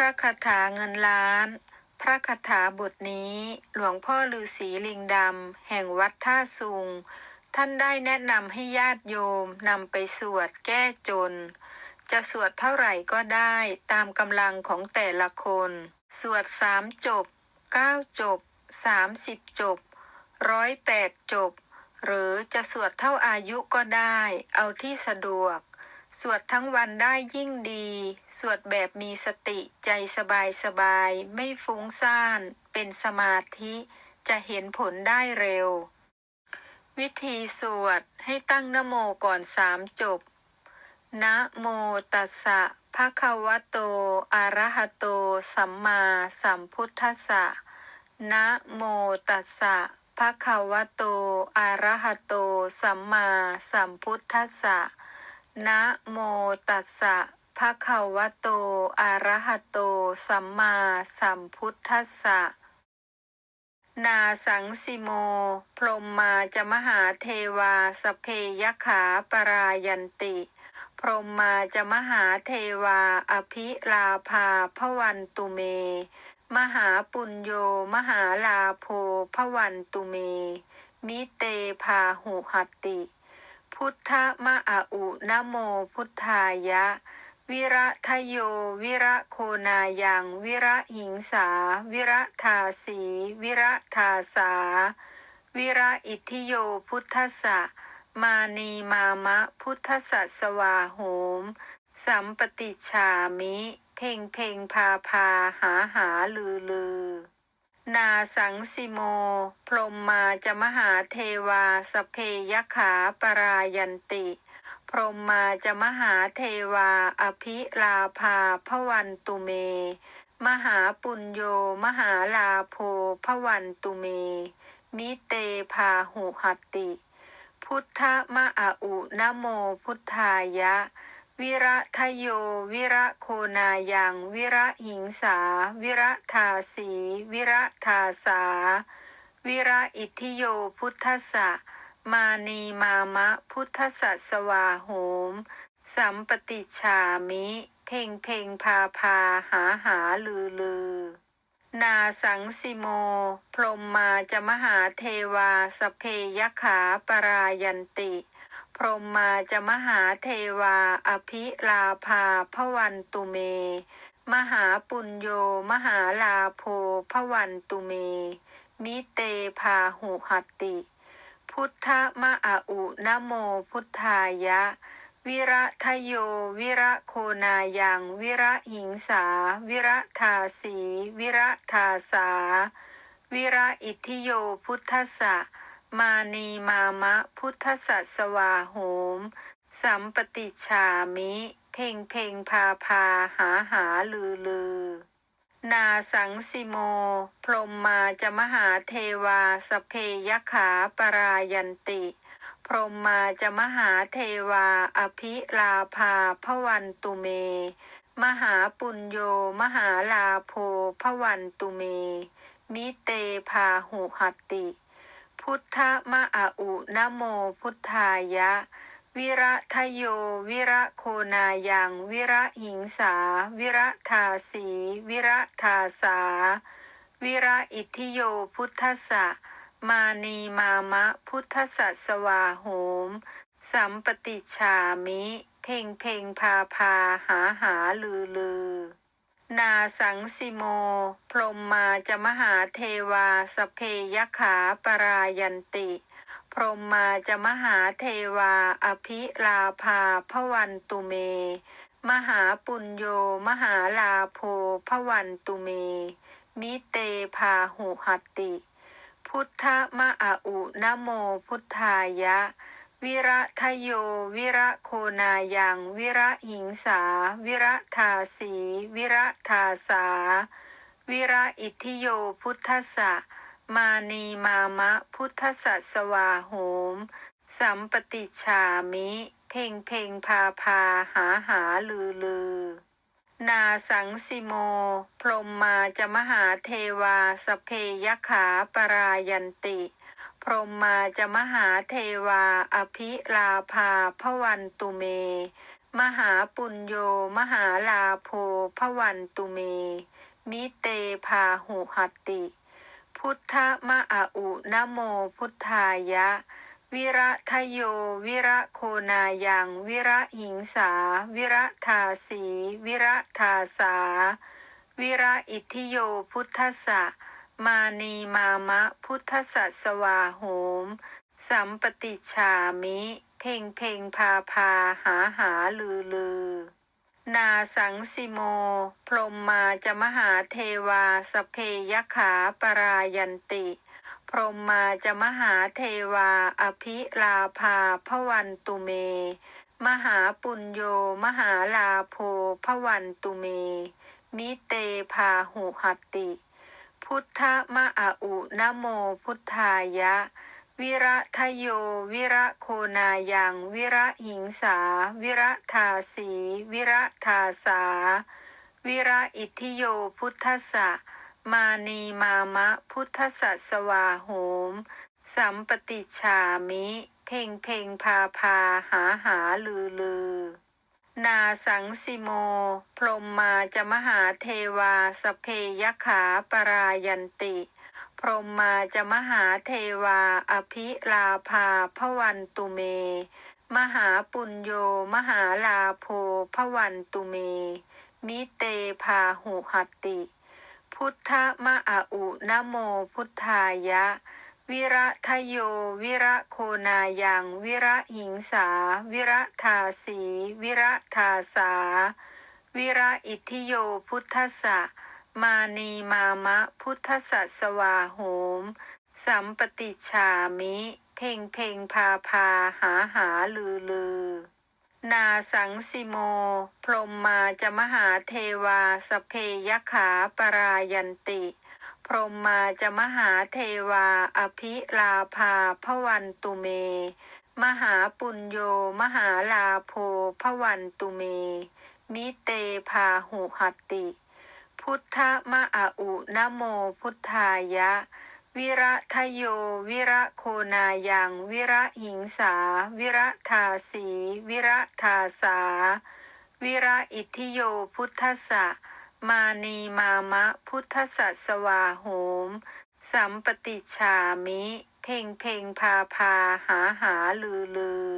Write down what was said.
พระคาถาเงินล้าน พระคาถาบทนี้ หลวงพ่อฤาษีลิงดำแห่งวัดท่าสุง ท่านได้แนะนำให้ญาติโยมนำไปสวดแก้จน จะสวดเท่าไหร่ก็ได้ตามกำลังของแต่ละคน สวดสามจบเก้าจบสามสิบจบร้อยแปดจบ หรือจะสวดเท่าอายุก็ได้ เอาที่สะดวก สวดทั้งวันได้ยิ่งดี สวดแบบมีสติใจสบายสบาย ไม่ฟุ้งซ่าน เป็นสมาธิ จะเห็นผลได้เร็ว วิธีสวดให้ตั้งนโมก่อนสามจบ นะโมตัสสะภะคะวะโต อะระหะโต สัมมาสัมพุทธัสสะ นะโมตัสสะภะคะวะโต อะระหะโต สัมมาสัมพุทธัสสะ นะโมตัสสะภะคะวะโต อะระหะโต สัมมาสัมพุทธัสสะ นาสังสิโม พรหมมาจะมหาเทวาสเพยขาปรายันติ พรหมมาจะมหาเทวา อภิลาภาพวันตุเม มหาปุญโย มหาลาโภพวันตุเม มิเตพาหุหัตติ พุทธมะอะอุนโมพุทธายะ วิระทโย วิระโคนายัง วิระหิงสา วิระทาสี วิระทาสา วิระอิทธิโยพุทธสสะ มานีมามะพุทธสัสวาโหม สัมปติชามิ เพ่งเพ่งพาพาหาหาลือลือ นาสังสิโม พรมมาจะมหาเทวาสเพยขาปรายันติ พรมมาจะมหาเทวาอภิลาภาพวันตุเม มหาปุญโยมหาลาโภพวันตุเม มิเตพาหุหัตติ พุทธมะอะอุนโมพุทธายะ วิระทโย วิระโคนายัง วิระหิงสา วิระทาสี วิระทาสา วิระอิทธิโยพุทธสะ มานีมามะพุทธสัสวาโหม สัมปติชามิ เพ่งเพ่งพาพาหาหาลือลือ นาสังสิโม พรมมาจะมหาเทวาสเพยขาปรายันติ พรหมาจะมหาเทวา อภิลาภาพวันตุเม มหาปุญโย มหาลาโภพวันตุเม มิเตพาหุหัตติพุทธมะอะอุนโมพุทธายะ วิระทโย วิระโคนายังวิระหิงสา วิระทาสี วิระทาสา วิระอิทธิโยพุทธสสะ มานีมามะพุทธสัสวาโหม สัมปติชามิ เพ่งเพ่งพาพาหาหาลือลือ นาสังสิโม พรมมาจะมหาเทวาสเพยขาปรายันติ พรมมาจะมหาเทวาอภิลาภาพวันตุเม มหาปุญโยมหาลาโภพวันตุเม มิเตพาหุหัตติ พุทธมะอะอุนโมพุทธายะ วิระทโย วิระโคนายังวิระหิงสา วิระทาสี วิระทาสา วิระอิทิโยพุทธสะ มานีมามะพุทธสัสวาโหม สัมปติชามิ เพ่งเพ่งพาพาหาหาลือลือ นาสังสิโม พรมมาจะมหาเทวาสเพยขาปรายันติ พรมมาจะมหาเทวาอภิลาภาพวันตุเม มหาปุญโยมหาลาโภพวันตุเม มิเตพาหุหัตติ พุทธมะอะอุนโมพุทธายะ วิระทโย วิระโคนายัง วิระหิงสา วิระทาสี วิระทาสา วิระอิทิโยพุทธสะ มานีมามะพุทธสัสวาโหม สัมปติชามิ เพ่งเพ่งพาพาหาหาลือลือ นาสังสิโม พรมมาจะมหาเทวาสเพยขาปรายันติ พรหมาจะมหาเทวา อภิลาภาพวันตุเม มหาปุญโย มหาลาโภพวันตุเม มิเตพาหุหัตติ พุทธมะอะอุนโมพุทธายะ วิระทะโย วิระโคนายังวิระหิงสา วิระทาสี วิระทาสา วิระอิทิโยพุทธสสะ มานีมามะพุทธสัสวาโหม สัมปติชามิ เพ่งเพ่งพาพาหาหาลือลือ นาสังสิโม พรหมมาจะมหาเทวาสเพยขาปรายันติ พรหมมาจะมหาเทวาอภิลาภาพวันตุเม มหาปุญโยมหาลาโภพวันตุเม มิเตพาหุหัตติ พุทธมะอะอุนโมพุทธายะ วิระทะโย วิระโคนายัง วิระหิงสา วิระทาสี วิระทาสา วิระอิทธิโยพุทธสสะ มานีมามะพุทธสัสวาโหม สัมปติชามิ เพ่งเพ่งพาพาหาหาลือลือ นาสังสิโม พรมมาจะมหาเทวาสเพยขาปรายันติ พรมมาจะมหาเทวาอภิลาภาพวันตุเม มหาปุญโยมหาลาโภพวันตุเม มิเตพาหุหัตติ พุทธมะอะอุนโมพุทธายะ วิระทะโย วิระโคนายัง วิระหิงสา วิระทาสี วิระทาสา วิระอิทธิโยพุทธสะ มานีมามะพุทธสัสวาโหม สัมปติชามิ เพ่งเพ่งพาพาหาหาลือลือ นาสังสิโม พรมมาจะมหาเทวาสเพยขาปรายันติ พรหมาจะมหาเทวา อภิลาภาพวันตุเม มหาปุญโย มหาลาโภพวันตุเม มิเตพาหุหัตติพุทธมะอะอุนโมพุทธายะ วิระทะโย วิระโคนายังวิระหิงสา วิระทาสี วิระทาสา วิระอิทธิโยพุทธสะ มานีมามะพุทธสัสวาโหม สัมปติชามิ เพ่งเพ่งพาพาหาหาลือลือ